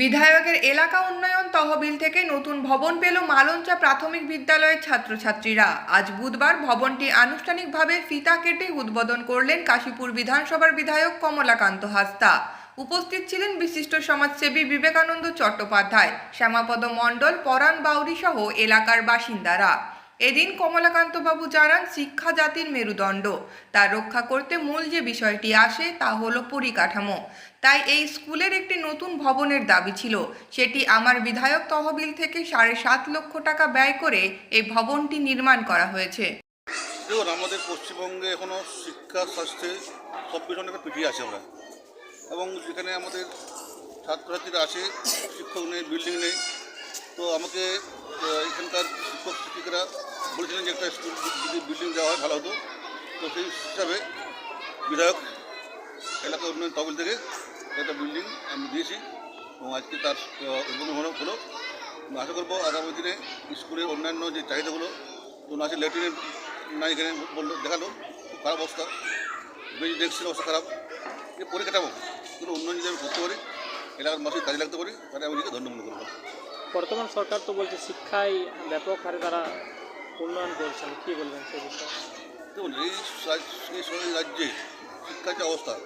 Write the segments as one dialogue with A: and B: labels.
A: বিধায়কের এলাকা উন্নয়ন তহবিল থেকে নতুন ভবন পেল মালঞ্চা প্রাথমিক বিদ্যালয়ের ছাত্রছাত্রীরা। আজ বুধবার ভবনটি আনুষ্ঠানিকভাবে ফিতা কেটে উদ্বোধন করলেন কাশীপুর বিধানসভার বিধায়ক কমলাকান্ত হাসদা উপস্থিত ছিলেন বিশিষ্ট সমাজসেবী বিবেকানন্দ চট্টোপাধ্যায়, শ্যামাপদ মণ্ডল, পরাণ বাউরি সহ এলাকার বাসিন্দারা। এদিন কমলাকান্তবাবু জানান শিক্ষা জাতির মেরুদণ্ড। তা রক্ষা করতে মূল যে বিষয়টি আসে তা হলো পরিকাঠামো। তাই এই স্কুলের একটি নতুন ভবনের দাবি ছিল। সেটি আমার বিধায়ক তহবিল থেকে সাড়ে সাত লক্ষ টাকা ব্যয় করে এই ভবনটি নির্মাণ করা হয়েছে।
B: দেখুন, আমাদের পশ্চিমবঙ্গে এখনও শিক্ষা, স্বাস্থ্যে সব কিছু অনেকটা পিছিয়ে আছে আমরা। এবং যেখানে আমাদের ছাত্রছাত্রীরা আছে, শিক্ষক নেই, বিল্ডিং নেই। তো আমাকে এখানকার বলেছিলেন যে একটা স্কুল যদি বিল্ডিং দেওয়া হয়, ভালো হতো। তো সেই হিসাবে বিধায়ক এলাকা উন্নয়ন তহবিল থেকে একটা বিল্ডিং আমি দিয়েছি এবং আজকে তার উদ্বোধন হলো। আশা করব আগামী দিনে স্কুলের অন্যান্য যে চাহিদাগুলো যেমন আছে ল্যাট্রিনের না এখানে বলল, দেখাল, খুব খারাপ অবস্থা। বেশি ডেস্কের অবস্থা খারাপ। এই পরিকাঠামো কোনো উন্নয়ন যদি আমি করতে পারি, এলাকার মানুষের কাজে লাগতে পারি, তাহলে আমি নিজেকে ধন্য মনে করব।
C: বর্তমান সরকার তো বলছে শিক্ষায় ব্যাপক হারে তারা উন্নয়ন করছেন কী বলবেন সে বিষয়ে?
B: দেখুন, এই রাজ- এই রাজ্যে শিক্ষার যে অবস্থা,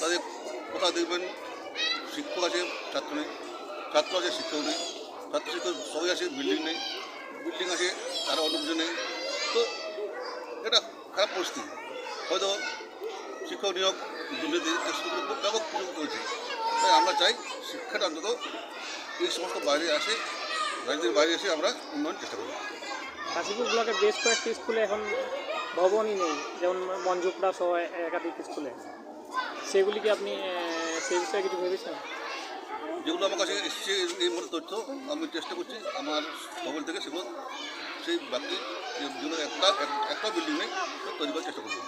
B: তাদের কোথাও দেখবেন, শিক্ষক আছে, ছাত্র নেই। ছাত্র আছে, শিক্ষক নেই। ছাত্র, শিক্ষক সবাই আছে বিল্ডিং নেই। বিল্ডিং আছে, তারা অন্য কিছু নেই। তো এটা খারাপ পরিস্থিতি। হয়তো শিক্ষক নিয়োগ দুর্নীতি ব্যাপক কিছু করেছে। তাই আমরা চাই শিক্ষাটা অন্তত এই সমস্ত বাইরে আসে, রাজ্যের বাইরে এসে আমরা উন্নয়ন চেষ্টা করি
C: কাশীপুর ব্লকে বেশ কয়েকটি স্কুলে এখন ভবনই নেই, যেমন মঞ্জুপড়া সহ একাধিক স্কুলে। সেগুলি কি আপনি সেই বিষয়ে কিছু ভেবেছেন?
B: যেগুলো আমার কাছে এসছে এই মতো তথ্য, আমি চেষ্টা করছি, আমার ভবন থেকে সেগুলো, সেই বাকি একটা একটা বিল্ডিং নেই তৈরি করার চেষ্টা করব।